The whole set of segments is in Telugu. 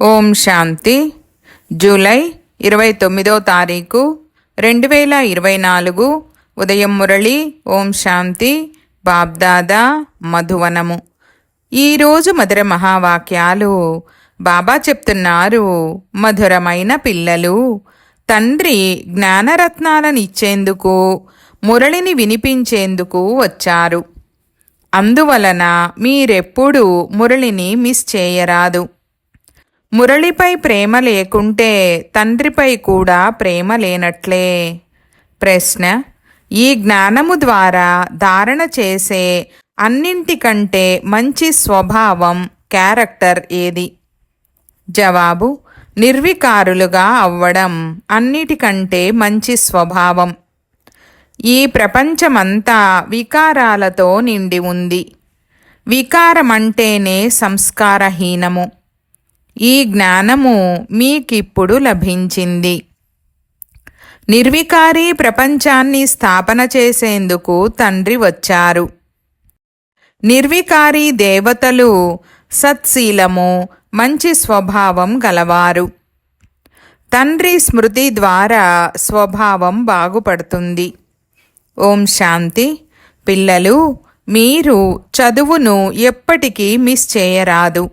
ఓం శాంతి. జూలై ఇరవై తొమ్మిదో తారీఖు రెండు వేల ఇరవై నాలుగు. ఉదయం మురళి ఓం శాంతి. బాబ్దాదా మధువనము. ఈరోజు మధుర మహావాక్యాలు. బాబా చెప్తున్నారు మధురమైన పిల్లలు తండ్రి జ్ఞానరత్నాలను ఇచ్చేందుకు మురళిని వినిపించేందుకు వచ్చారు. అందువలన మీరెప్పుడూ మురళిని మిస్ చేయరాదు. మురళిపై ప్రేమ లేకుంటే తండ్రిపై కూడా ప్రేమ లేనట్లే. ప్రశ్న ఈ జ్ఞానము ద్వారా ధారణ చేసే అన్నింటికంటే మంచి స్వభావం క్యారెక్టర్ ఏది? జవాబు నిర్వికారులుగా అవ్వడం అన్నిటికంటే మంచి స్వభావం. ఈ ప్రపంచమంతా వికారాలతో నిండి ఉంది. వికారమంటేనే సంస్కారహీనము. ఈ జ్ఞానము మీకిప్పుడు లభించింది. నిర్వికారి ప్రపంచాన్ని స్థాపన చేసేందుకు తండ్రి వచ్చారు. నిర్వికారి దేవతలు సత్శీలము మంచి స్వభావం గలవారు. తండ్రి స్మృతి ద్వారా స్వభావం బాగుపడుతుంది. ఓం శాంతి. పిల్లలు మీరు చదువును ఎప్పటికీ మిస్ చేయరాదు.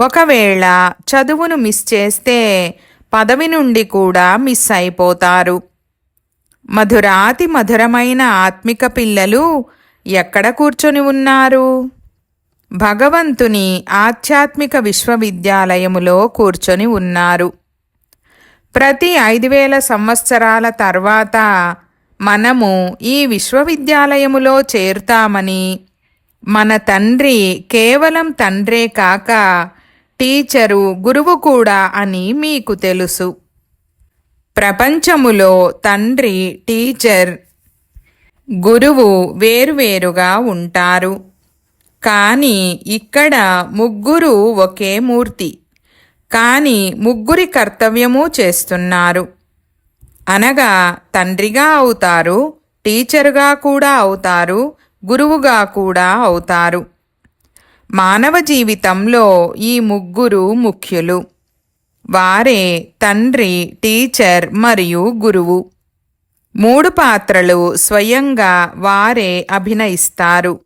ఒకవేళ చదువును మిస్ చేస్తే పదవి నుండి కూడా మిస్ అయిపోతారు. మధురాతి మధురమైన ఆత్మిక పిల్లలు ఎక్కడ కూర్చొని ఉన్నారు? భగవంతుని ఆధ్యాత్మిక విశ్వవిద్యాలయములో కూర్చొని ఉన్నారు. ప్రతి ఐదు వేల సంవత్సరాల తర్వాత మనము ఈ విశ్వవిద్యాలయములో చేరుతామని మన తండ్రి కేవలం తండ్రే కాక టీచరు గురువు కూడా అని మీకు తెలుసు. ప్రపంచములో తండ్రి టీచర్ గురువు వేరువేరుగా ఉంటారు. కానీ ఇక్కడ ముగ్గురు ఒకే మూర్తి. కానీ ముగ్గురి కర్తవ్యము చేస్తున్నారు. అనగా తండ్రిగా అవుతారు టీచరుగా కూడా అవుతారు గురువుగా కూడా అవుతారు. మానవ జీవితంలో ఈ ముగ్గురు ముఖ్యులు. వారే తండ్రి టీచర్ మరియు గురువు. మూడు పాత్రలు స్వయంగా వారే అభినయిస్తారు.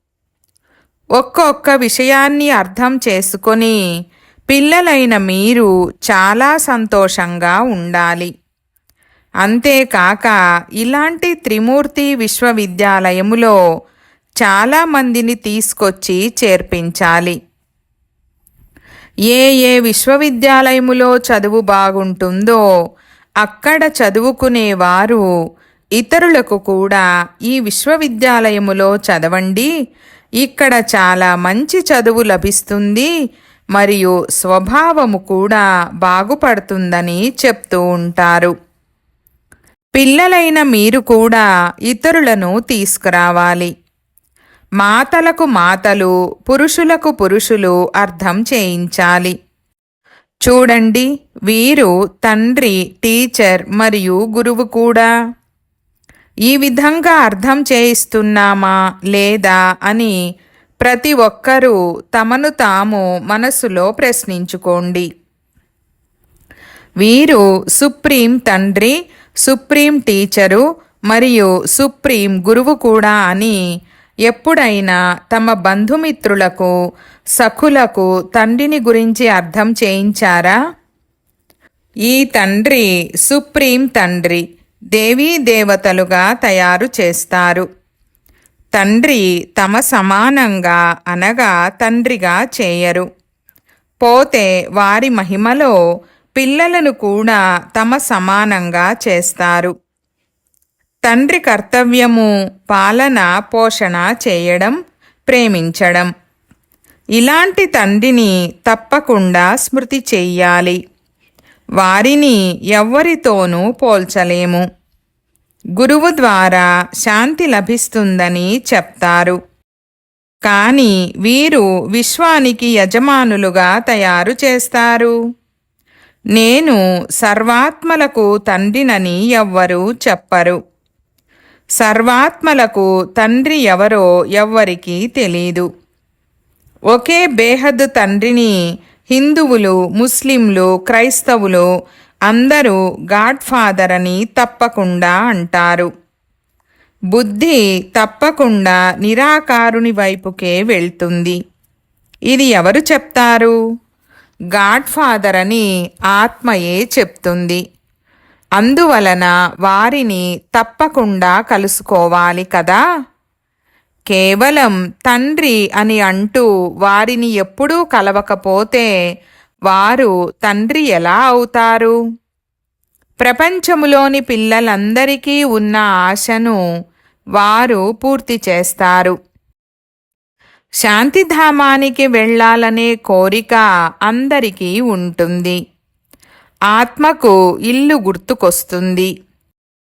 ఒక్కొక్క విషయాన్ని అర్థం చేసుకొని పిల్లలైన మీరు చాలా సంతోషంగా ఉండాలి. అంతేకాక ఇలాంటి త్రిమూర్తి విశ్వవిద్యాలయములో చాలామందిని తీసుకొచ్చి చేర్పించాలి. ఏ ఏ విశ్వవిద్యాలయములో చదువు బాగుంటుందో అక్కడ చదువుకునేవారు ఇతరులకు కూడా ఈ విశ్వవిద్యాలయములో చదవండి. ఇక్కడ చాలా మంచి చదువు లభిస్తుంది మరియు స్వభావము కూడా బాగుపడుతుందని చెప్తూ ఉంటారు. పిల్లలైన మీరు కూడా ఇతరులను తీసుకురావాలి. మాతలకు మాతలు పురుషులకు పురుషులు అర్థం చేయించాలి. చూడండి వీరు తండ్రి టీచర్ మరియు గురువు కూడా. ఈ విధంగా అర్థం చేయిస్తున్నామా లేదా అని ప్రతి ఒక్కరూ తమను తాము మనసులో ప్రశ్నించుకోండి. వీరు సుప్రీం తండ్రి సుప్రీం టీచరు మరియు సుప్రీం గురువు కూడా అని ఎప్పుడైనా తమ బంధుమిత్రులకు సఖులకు తండ్రిని గురించి అర్థం చేయించారా? ఈ తండ్రి సుప్రీం తండ్రి దేవీ దేవతలుగా తయారు చేస్తారు. తండ్రి తమ సమానంగా అనగా తండ్రిగా చేయరు. పోతే వారి మహిమలో పిల్లలను కూడా తమ సమానంగా చేస్తారు. తండ్రి కర్తవ్యము పాలన పోషణ చేయడం ప్రేమించడం. ఇలాంటి తండ్రిని తప్పకుండా స్మృతి చెయ్యాలి. వారిని ఎవ్వరితోనూ పోల్చలేము. గురువు ద్వారా శాంతి లభిస్తుందని చెప్తారు. కానీ వీరు విశ్వానికి యజమానులుగా తయారు చేస్తారు. నేను సర్వాత్మలకు తండ్రినని ఎవ్వరూ చెప్పరు. సర్వాత్మలకు తండ్రి ఎవరో ఎవ్వరికీ తెలీదు. ఒకే బేహద్దు తండ్రిని హిందువులు ముస్లింలు క్రైస్తవులు అందరూ గాడ్ ఫాదర్ అని తప్పకుండా అంటారు. బుద్ధి తప్పకుండా నిరాకారుని వైపుకే వెళ్తుంది. ఇది ఎవరు చెప్తారు? గాడ్ ఫాదర్ అని ఆత్మయే చెప్తుంది. అందువలన వారిని తప్పకుండా కలుసుకోవాలి కదా? కేవలం తండ్రి అని అంటూ వారిని ఎప్పుడూ కలవకపోతే వారు తండ్రి ఎలా అవుతారు? ప్రపంచములోని పిల్లలందరికీ ఉన్న ఆశను వారు పూర్తి చేస్తారు. శాంతిధామానికి వెళ్ళాలనే కోరిక అందరికీ ఉంటుంది. ఆత్మకు ఇల్లు గుర్తుకొస్తుంది.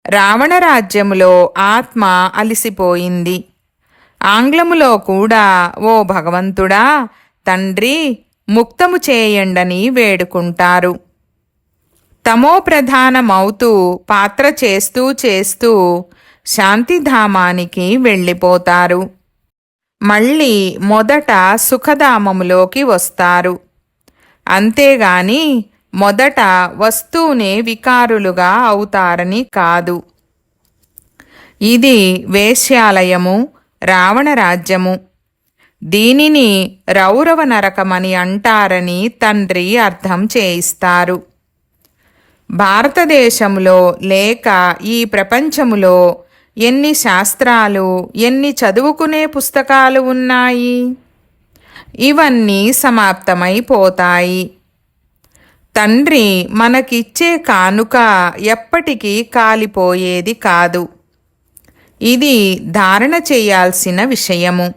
రావణరాజ్యములో ఆత్మ అలిసిపోయింది. ఆంగ్లములో కూడా ఓ భగవంతుడా తండ్రి ముక్తము చేయండని వేడుకుంటారు. తమోప్రధానమవుతూ పాత్ర చేస్తూ చేస్తూ శాంతిధామానికి వెళ్ళిపోతారు. మళ్ళీ మొదట సుఖధామములోకి వస్తారు. అంతేగాని మొదట వస్తూనే వికారులుగా అవుతారని కాదు. ఇది వేశ్యాలయము రావణరాజ్యము దీనిని రౌరవ నరకమని అంటారని తండ్రి అర్థం చేయిస్తారు. భారతదేశంలో లేక ఈ ప్రపంచములో ఎన్ని శాస్త్రాలు ఎన్ని చదువుకునే పుస్తకాలు ఉన్నాయి? ఇవన్నీ సమాప్తమైపోతాయి. తండ్రి మనకిచ్చే కానుక ఎప్పటికీ కాలిపోయేది కాదు. ఇది ధారణ చేయాల్సిన విషయము.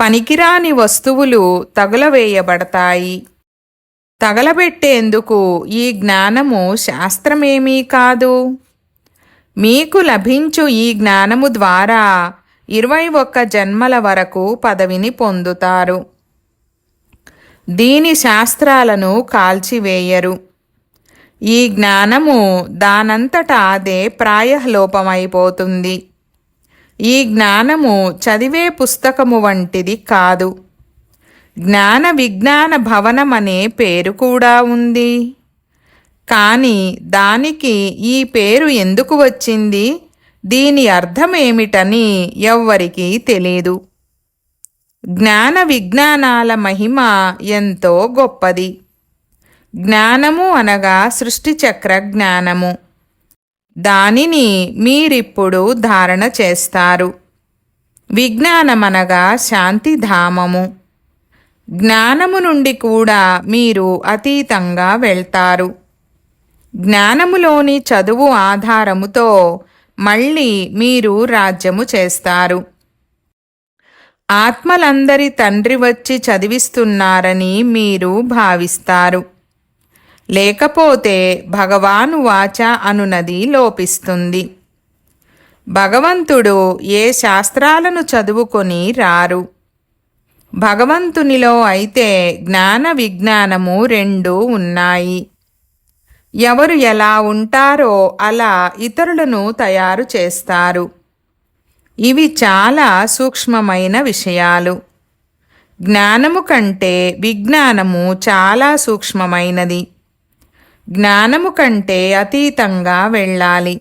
పనికిరాని వస్తువులు తగులవేయబడతాయి. తగలబెట్టేందుకు ఈ జ్ఞానము శాస్త్రమేమీ కాదు. మీకు లభించు ఈ జ్ఞానము ద్వారా ఇరవై ఒక్క జన్మల వరకు పదవిని పొందుతారు. దీని శాస్త్రాలను కాల్చివేయరు. ఈ జ్ఞానము దానంతట అదే ప్రాయలోపమైపోతుంది. ఈ జ్ఞానము చదివే పుస్తకము వంటిది కాదు. జ్ఞాన విజ్ఞాన భవనం అనే పేరు కూడా ఉంది. కానీ దానికి ఈ పేరు ఎందుకు వచ్చింది? దీని అర్థమేమిటని ఎవ్వరికీ తెలియదు జ్ఞాన విజ్ఞానాల మహిమ ఎంతో గొప్పది. జ్ఞానము అనగా సృష్టిచక్ర జ్ఞానము. దానిని మీరిప్పుడు ధారణ చేస్తారు. విజ్ఞానమనగా శాంతిధామము. జ్ఞానము నుండి కూడా మీరు అతీతంగా వెళ్తారు. జ్ఞానములోని చదువు ఆధారముతో మళ్ళీ మీరు రాజ్యము చేస్తారు. ఆత్మలందరి తండ్రి వచ్చి చదివిస్తున్నారని మీరు భావిస్తారు. లేకపోతే భగవాను వాచ అనునది లోపిస్తుంది. భగవంతుడు ఏ శాస్త్రాలను చదువుకొని రారు? భగవంతునిలో అయితే జ్ఞాన విజ్ఞానము రెండు ఉన్నాయి. ఎవరు ఎలా ఉంటారో అలా ఇతరులను తయారు చేస్తారు. ఇవి చాలా సూక్ష్మమైన విషయాలు. జ్ఞానము కంటే విజ్ఞానము చాలా సూక్ష్మమైనది. జ్ఞానము కంటే అతీతంగా వెళ్ళాలి.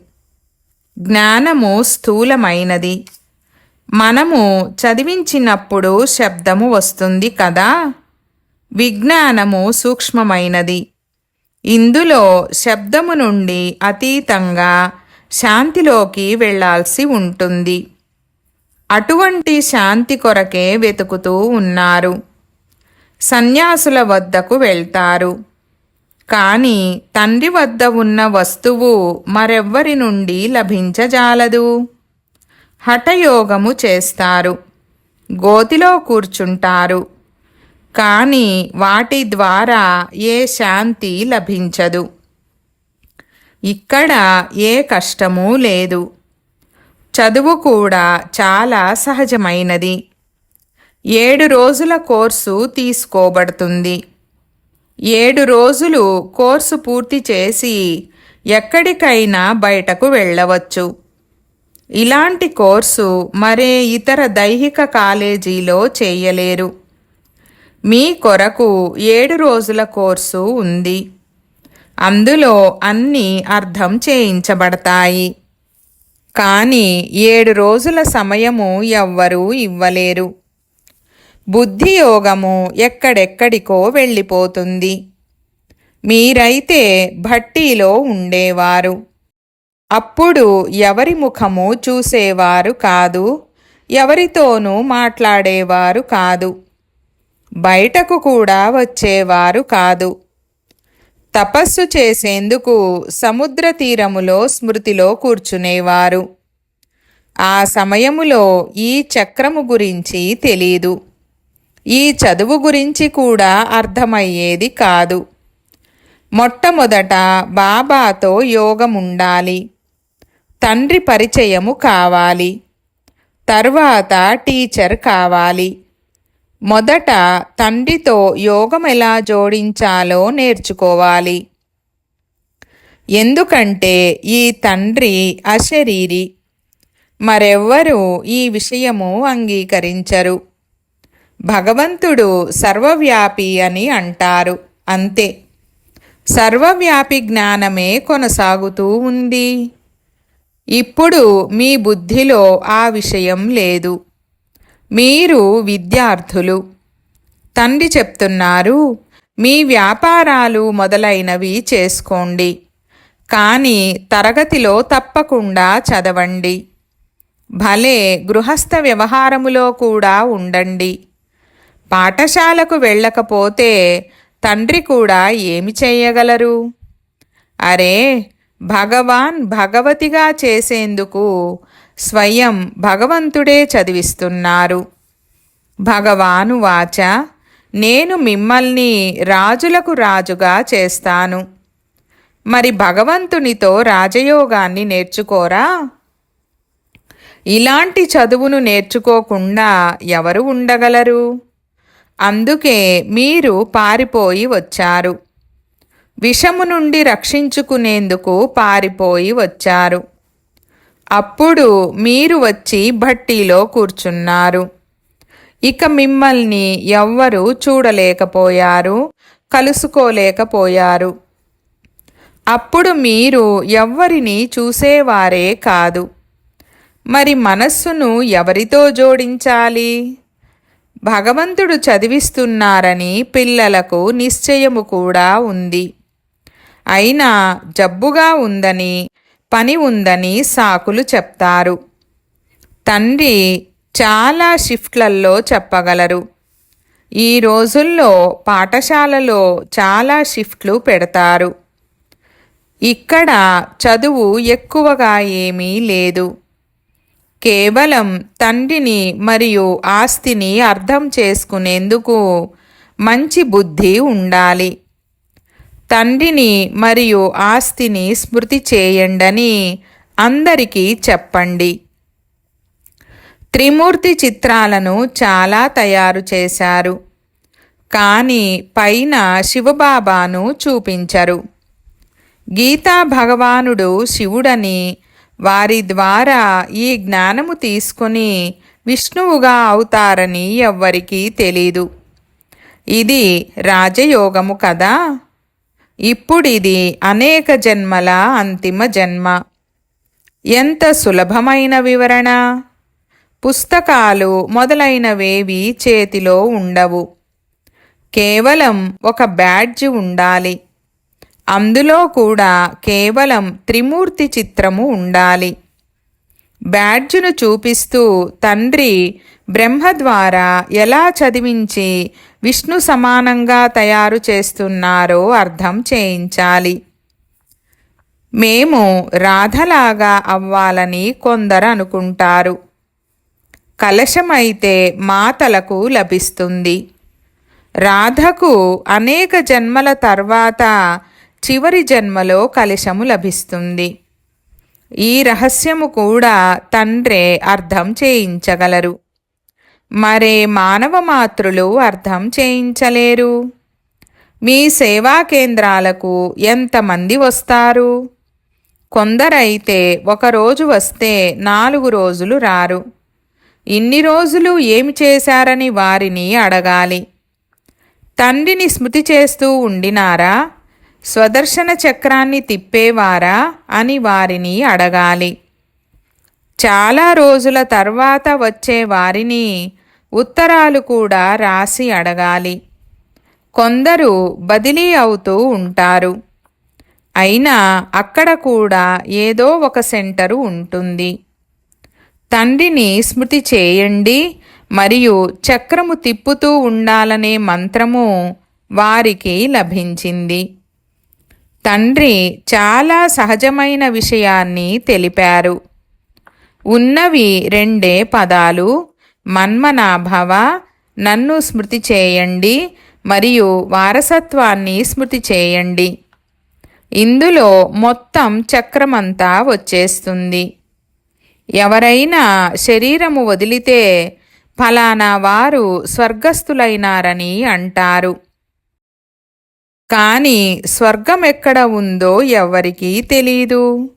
జ్ఞానము స్థూలమైనది. మనము చదివించినప్పుడు శబ్దము వస్తుంది కదా? విజ్ఞానము సూక్ష్మమైనది. ఇందులో శబ్దము నుండి అతీతంగా శాంతిలోకి వెళ్ళాల్సి ఉంటుంది. అటువంటి శాంతి కొరకే వెతుకుతూ ఉన్నారు. సన్యాసుల వద్దకు వెళ్తారు. కానీ తండ్రి వద్ద ఉన్న వస్తువు మరెవ్వరి నుండి లభించజాలదు? హఠయోగము చేస్తారు. గోతిలో కూర్చుంటారు. కానీ వాటి ద్వారా ఏ శాంతి లభించదు. ఇక్కడ ఏ కష్టమూ లేదు. చదువు కూడా చాలా సహజమైనది. ఏడు రోజుల కోర్సు తీసుకోబడుతుంది. ఏడు రోజులు కోర్సు పూర్తి చేసి ఎక్కడికైనా బయటకు వెళ్ళవచ్చు. ఇలాంటి కోర్సు మరే ఇతర దైహిక కాలేజీలో చేయలేరు. మీ కొరకు ఏడు రోజుల కోర్సు ఉంది. అందులో అన్నీ అర్థం చేయించబడతాయి. కానీ ఏడు రోజుల సమయము ఎవ్వరూ ఇవ్వలేరు. బుద్ధియోగము ఎక్కడెక్కడికో వెళ్ళిపోతుంది. మీరైతే భట్టీలో ఉండేవారు. అప్పుడు ఎవరి ముఖము చూసేవారు కాదు ఎవరితోనూ మాట్లాడేవారు కాదు. బయటకు కూడా వచ్చేవారు కాదు. తపస్సు చేసేందుకు సముద్ర తీరములో స్మృతిలో కూర్చునేవారు. ఆ సమయములో ఈ చక్రము గురించి తెలీదు. ఈ చదువు గురించి కూడా అర్థమయ్యేది కాదు. మొట్టమొదట బాబాతో యోగముండాలి. తండ్రి పరిచయము కావాలి. తర్వాత టీచర్ కావాలి. మొదట తండ్రితో యోగం ఎలా జోడించాలో నేర్చుకోవాలి. ఎందుకంటే ఈ తండ్రి అశరీరి. మరెవ్వరూ ఈ విషయము అంగీకరించరు. భగవంతుడు సర్వవ్యాపి అని అంటారు. అంతే. సర్వవ్యాపి జ్ఞానమే కొనసాగుతూ ఉంది. ఇప్పుడు మీ బుద్ధిలో ఆ విషయం లేదు. మీరు విద్యార్థులు. తండ్రి చెప్తున్నారు మీ వ్యాపారాలు మొదలైనవి చేసుకోండి కానీ తరగతిలో తప్పకుండా చదవండి. భలే గృహస్థ వ్యవహారములో కూడా ఉండండి. పాఠశాలకు వెళ్ళకపోతే తండ్రి కూడా ఏమి చేయగలరు? అరే భగవాన్ భగవతిగా చేసేందుకు స్వయం భగవంతుడే చదివిస్తున్నారు. భగవాను వాచ నేను మిమ్మల్ని రాజులకు రాజుగా చేస్తాను. మరి భగవంతునితో రాజయోగాన్ని నేర్చుకోరా? ఇలాంటి చదువును నేర్చుకోకుండా ఎవరు ఉండగలరు? అందుకే మీరు పారిపోయి వచ్చారు. విషము నుండి రక్షించుకునేందుకు పారిపోయి వచ్చారు. అప్పుడు మీరు వచ్చి భట్టీలో కూర్చున్నారు. ఇక మిమ్మల్ని ఎవ్వరూ చూడలేకపోయారు కలుసుకోలేకపోయారు. అప్పుడు మీరు ఎవ్వరిని చూసేవారే కాదు. మరి మనస్సును ఎవరితో జోడించాలి? భగవంతుడు చదివిస్తున్నారని పిల్లలకు నిశ్చయము కూడా ఉంది. అయినా జబ్బుగా ఉందని పని ఉందని సాకులు చెప్తారు. తండ్రి చాలా షిఫ్ట్లలో చెప్పగలరు. ఈ రోజుల్లో పాఠశాలలో చాలా షిఫ్ట్లు పెడతారు. ఇక్కడ చదువు ఎక్కువగా ఏమీ లేదు. కేవలం తండ్రిని మరియు ఆస్తిని అర్థం చేసుకునేందుకు మంచి బుద్ధి ఉండాలి. తండ్రిని మరియు ఆస్తిని స్మృతి చేయండని అందరికీ చెప్పండి. త్రిమూర్తి చిత్రాలను చాలా తయారు చేశారు. కానీ పైన శివబాబాను చూపించరు. గీతా భగవానుడు శివుడని వారి ద్వారా ఈ జ్ఞానము తీసుకుని విష్ణువుగా అవుతారని ఎవ్వరికీ తెలీదు. ఇది రాజయోగము కదా? ఇప్పుడిది అనేక జన్మల అంతిమ జన్మ. ఎంత సులభమైన వివరణ? పుస్తకాలు మొదలైనవేవి చేతిలో ఉండవు. కేవలం ఒక బ్యాడ్జ్ ఉండాలి. అందులో కూడా కేవలం త్రిమూర్తి చిత్రము ఉండాలి. బ్యాడ్జును చూపిస్తూ తండ్రి బ్రహ్మ ద్వారా ఎలా చదివించి విష్ణు సమానంగా తయారు చేస్తున్నారో అర్థం చేయించాలి. మేము రాధలాగా అవ్వాలని కొందరు అనుకుంటారు. కలశమైతే మాతలకు లభిస్తుంది. రాధకు అనేక జన్మల తర్వాత చివరి జన్మలో కలశము లభిస్తుంది. ఈ రహస్యము కూడా తండ్రే అర్థం చేయించగలరు. మరే మానవ మాతృలు అర్థం చేయించలేరు. మీ సేవా కేంద్రాలకు ఎంతమంది వస్తారు? కొందరైతే ఒకరోజు వస్తే నాలుగు రోజులు రారు. ఇన్ని రోజులు ఏమి చేశారని వారిని అడగాలి. తండ్రిని స్మృతి చేస్తూ ఉండినారా? స్వదర్శన చక్రాన్ని తిప్పేవారా అని వారిని అడగాలి. చాలా రోజుల తర్వాత వచ్చే వారిని ఉత్తరాలు కూడా రాసి అడగాలి. కొందరు బదిలీ అవుతూ ఉంటారు. అయినా అక్కడ కూడా ఏదో ఒక సెంటరు ఉంటుంది. తండ్రిని స్మృతి చేయండి మరియు చక్రము తిప్పుతూ ఉండాలనే మంత్రము వారికి లభించింది. తండ్రి చాలా సహజమైన విషయాన్ని తెలిపారు. ఉన్నవి రెండే పదాలు మన్మనాభవ నన్ను స్మృతి చేయండి మరియు వారసత్వాన్ని స్మృతి చేయండి. ఇందులో మొత్తం చక్రమంతా వచ్చేస్తుంది. ఎవరైనా శరీరము వదిలితే ఫలానా వారు స్వర్గస్థులైనారని అంటారు. కానీ స్వర్గం ఎక్కడ ఉందో ఎవరికీ తెలీదు.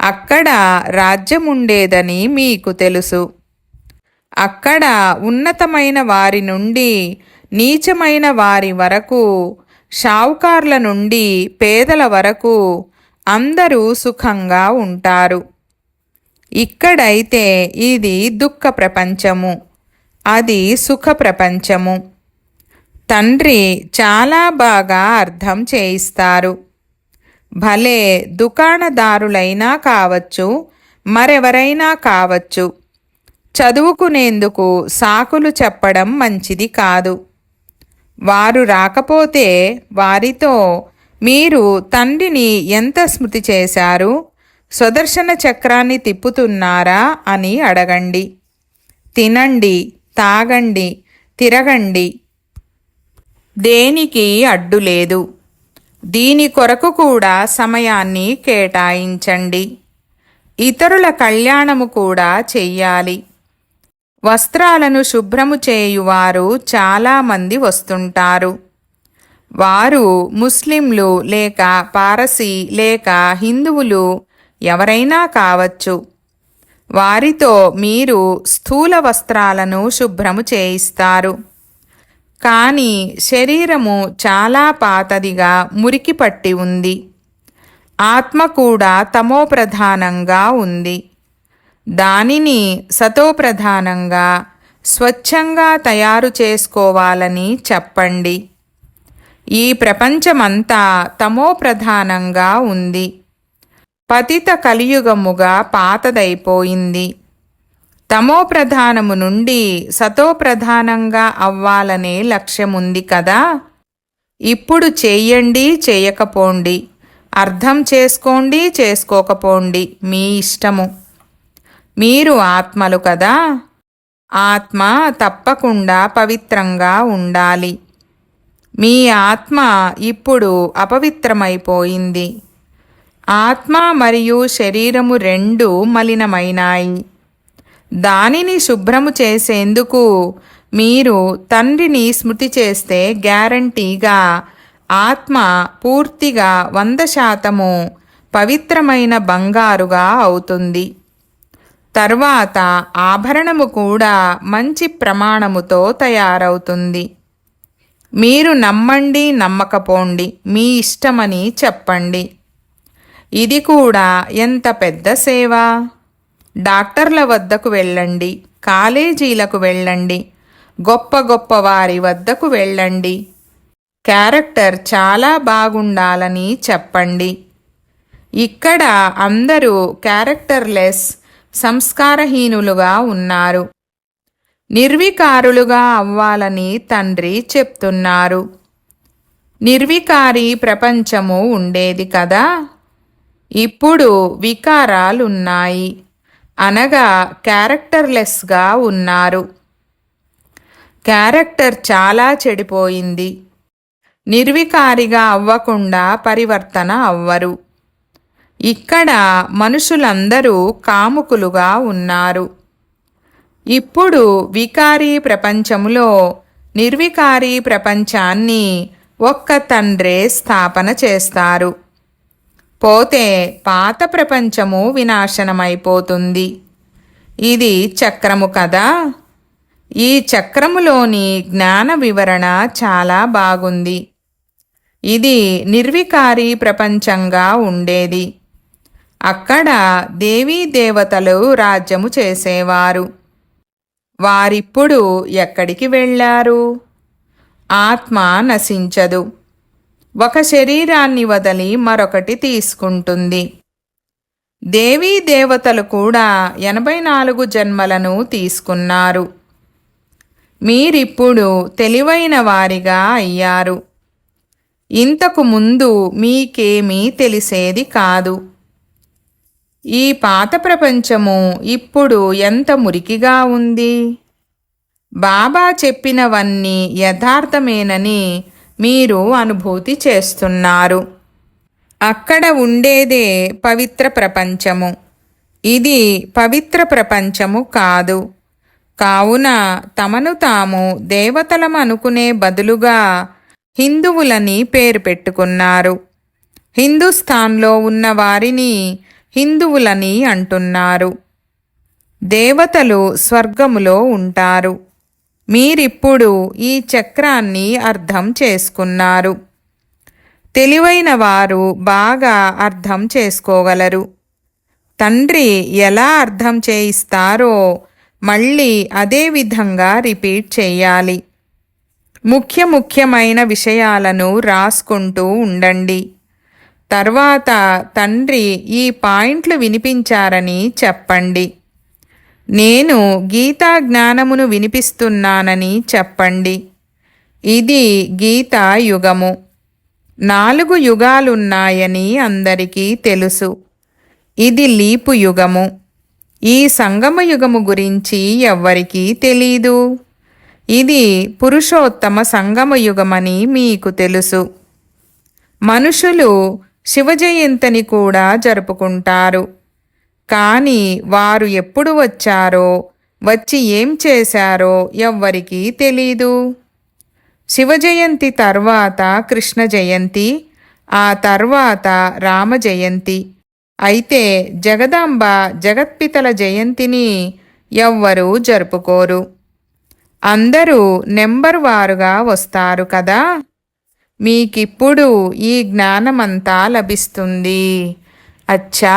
అక్కడ రాజ్యం ఉండేదని మీకు తెలుసు. అక్కడ ఉన్నతమైన వారి నుండి నీచమైన వారి వరకు షావుకార్ల నుండి పేదల వరకు అందరూ సుఖంగా ఉంటారు. ఇక్కడైతే ఇది దుఃఖ ప్రపంచము. అది సుఖ ప్రపంచము. తండ్రి చాలా బాగా అర్థం చేయిస్తారు. భలే దుకాణదారులైనా కావచ్చు మరెవరైనా కావచ్చు. చదువుకునేందుకు సాకులు చెప్పడం మంచిది కాదు. వారు రాకపోతే వారితో మీరు తండ్రిని ఎంత స్మృతి చేశారు? సుదర్శన చక్రాన్ని తిప్పుతున్నారా? అని అడగండి. తినండి తాగండి తిరగండి దేనికి అడ్డు లేదు. దీని కొరకు కూడా సమయాన్ని కేటాయించండి. ఇతరుల కళ్యాణము కూడా చెయ్యాలి. వస్త్రాలను శుభ్రము చేయువారు చాలామంది వస్తుంటారు. వారు ముస్లింలు లేక పారసీ లేక హిందువులు ఎవరైనా కావచ్చు. వారితో మీరు స్థూల వస్త్రాలను శుభ్రము చేయిస్తారు. కానీ శరీరము చాలా పాతదిగా మురికి పట్టి ఉంది. ఆత్మ కూడా తమోప్రధానంగా ఉంది. దానిని సతోప్రధానంగా స్వచ్ఛంగా తయారు చేసుకోవాలని చెప్పండి. ఈ ప్రపంచమంతా తమోప్రధానంగా ఉంది. పతిత కలియుగముగా పాతదైపోయింది. తమో ప్రధానము నుండి సతో ప్రధానంగా అవ్వాలనే లక్ష్యముంది కదా. ఇప్పుడు చెయ్యండి చేయకపోండి అర్థం చేసుకోండి చేసుకోకపోండి. మీ ఇష్టము. మీరు ఆత్మలు కదా. ఆత్మ తప్పకుండా పవిత్రంగా ఉండాలి. మీ ఆత్మ ఇప్పుడు అపవిత్రమైపోయింది. ఆత్మ మరియు శరీరము రెండు మలినమైనాయి. దానిని శుభ్రము చేసేందుకు మీరు తండ్రిని స్మృతి చేస్తే గ్యారంటీగా ఆత్మ పూర్తిగా వంద శాతము పవిత్రమైన బంగారుగా అవుతుంది. తర్వాత ఆభరణము కూడా మంచి ప్రమాణముతో తయారవుతుంది. మీరు నమ్మండి నమ్మకపోండి మీ ఇష్టమని చెప్పండి. ఇది కూడా ఎంత పెద్ద సేవ! డాక్టర్ల వద్దకు వెళ్ళండి కాలేజీలకు వెళ్ళండి గొప్ప గొప్ప వారి వద్దకు వెళ్ళండి. క్యారెక్టర్ చాలా బాగుండాలని చెప్పండి. ఇక్కడ అందరూ క్యారెక్టర్లెస్ సంస్కారహీనులుగా ఉన్నారు. నిర్వికారులుగా అవ్వాలని తండ్రి చెప్తున్నారు. నిర్వికారి ప్రపంచము ఉండేది కదా? ఇప్పుడు వికారాలున్నాయి. అనగా క్యారెక్టర్లెస్గా ఉన్నారు. క్యారెక్టర్ చాలా చెడిపోయింది. నిర్వికారిగా అవ్వకుండా పరివర్తన అవ్వరు. ఇక్కడ మనుషులందరూ కాముకులుగా ఉన్నారు. ఇప్పుడు వికారీ ప్రపంచములో నిర్వికారీ ప్రపంచాన్ని ఒక్క తండ్రే స్థాపన చేస్తారు. పోతే పాత ప్రపంచము వినాశనమైపోతుంది. ఇది చక్రము కదా? ఈ చక్రములోని జ్ఞాన వివరణ చాలా బాగుంది. ఇది నిర్వికారి ప్రపంచంగా ఉండేది. అక్కడ దేవీ దేవతలు రాజ్యము చేసేవారు. వారిప్పుడు ఎక్కడికి వెళ్ళారు? ఆత్మ నశించదు. ఒక శరీరాన్ని వదిలి మరొకటి తీసుకుంటుంది. దేవీ దేవతలు కూడా ఎనభై నాలుగు జన్మలను తీసుకున్నారు. మీరిప్పుడు తెలివైన వారిగా అయ్యారు. ఇంతకు ముందు మీకేమీ తెలిసేది కాదు. ఈ పాత ప్రపంచము ఇప్పుడు ఎంత మురికిగా ఉంది? బాబా చెప్పినవన్నీ యథార్థమేనని మీరు అనుభూతి చేస్తున్నారు. అక్కడ ఉండేదే పవిత్ర ప్రపంచము. ఇది పవిత్ర ప్రపంచము కాదు. కావున తమను తాము దేవతలం అనుకునే బదులుగా హిందువులని పేరు పెట్టుకున్నారు. హిందుస్థాన్లో ఉన్న వారిని హిందువులని అంటున్నారు. దేవతలు స్వర్గములో ఉంటారు. మీరిప్పుడు ఈ చక్రాన్ని అర్థం చేసుకున్నారు. తెలివైన వారు బాగా అర్థం చేసుకోగలరు. తండ్రి ఎలా అర్థం చేయిస్తారో మళ్ళీ అదే విధంగా రిపీట్ చేయాలి. ముఖ్య ముఖ్యమైన విషయాలను రాసుకుంటూ ఉండండి. తర్వాత తండ్రి ఈ పాయింట్లు వినిపించారని చెప్పండి. నేను గీతా జ్ఞానమును వినిపిస్తున్నానని చెప్పండి. ఇది గీతా యుగము. నాలుగు యుగాలున్నాయని అందరికీ తెలుసు. ఇది లీపు యుగము. ఈ సంగమ యుగము గురించి ఎవ్వరికీ తెలీదు. ఇది పురుషోత్తమ సంగమ యుగమని మీకు తెలుసు. మనుషులు శివజయంతిని కూడా జరుపుకుంటారు. కానీ వారు ఎప్పుడు వచ్చారో వచ్చి ఏం చేశారో ఎవ్వరికీ తెలీదు. శివజయంతి తర్వాత కృష్ణ జయంతి ఆ తర్వాత రామ జయంతి. అయితే జగదాంబ జగత్పితల జయంతిని ఎవ్వరూ జరుపుకోరు. అందరూ నెంబర్ వారుగా వస్తారు కదా. మీకిప్పుడు ఈ జ్ఞానమంతా లభిస్తుంది. అచ్చా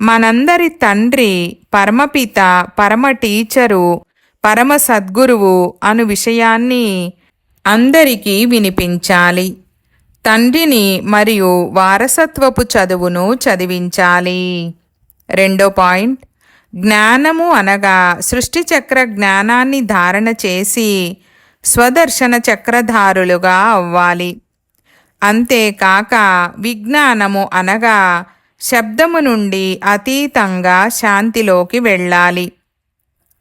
మనందరి తండ్రి పరమపిత పరమ టీచరు పరమ సద్గురువు అను విషయాన్ని అందరికీ వినిపించాలి. తండ్రిని మరియు వారసత్వపు చదువును చదివించాలి. రెండో పాయింట్. జ్ఞానము అనగా సృష్టి చక్ర జ్ఞానాన్ని ధారణ చేసి స్వదర్శన చక్రధారులుగా అవ్వాలి. అంతేకాక విజ్ఞానము అనగా శబ్దము నుండి అతీతంగా శాంతిలోకి వెళ్ళాలి.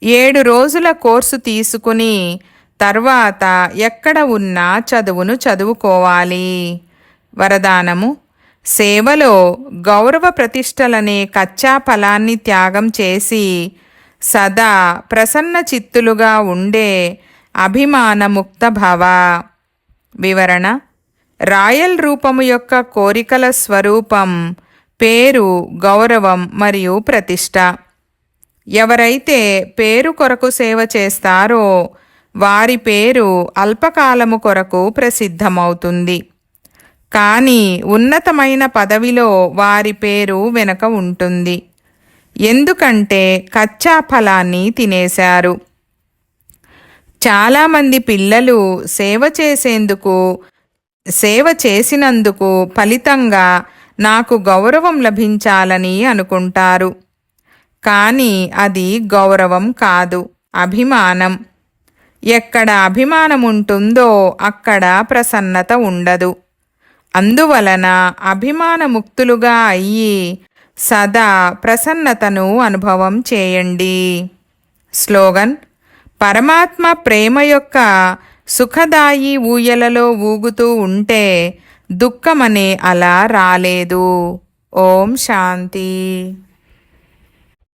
ఏడు రోజుల కోర్సు తీసుకుని తర్వాత ఎక్కడ ఉన్నా చదువును చదువుకోవాలి. వరదానము సేవలో గౌరవ ప్రతిష్టలనే కచ్చా ఫలాన్ని త్యాగం చేసి సదా ప్రసన్న చిత్తులుగా ఉండే అభిమానముక్త భవ. వివరణ రాయల్ రూపము యొక్క కోరికల స్వరూపం పేరు గౌరవం మరియు ప్రతిష్ట. ఎవరైతే పేరు కొరకు సేవ చేస్తారో వారి పేరు అల్పకాలము కొరకు ప్రసిద్ధమవుతుంది. కానీ ఉన్నతమైన పదవిలో వారి పేరు వెనక ఉంటుంది. ఎందుకంటే కచ్చా ఫలాన్ని తినేశారు. చాలామంది పిల్లలు సేవ చేసేందుకు సేవ చేసినందుకు ఫలితంగా నాకు గౌరవం లభించాలని అనుకుంటారు. కానీ అది గౌరవం కాదు అభిమానం. ఎక్కడ అభిమానం ఉంటుందో అక్కడ ప్రసన్నత ఉండదు. అందువలన అభిమానముక్తులుగా అయ్యి సదా ప్రసన్నతను అనుభవం చేయండి. స్లోగన్ పరమాత్మ ప్రేమ యొక్క సుఖదాయి ఊయలలో ఊగుతూ ఉంటే దుఃఖమనే అలా రాలేదు. ఓం శాంతి.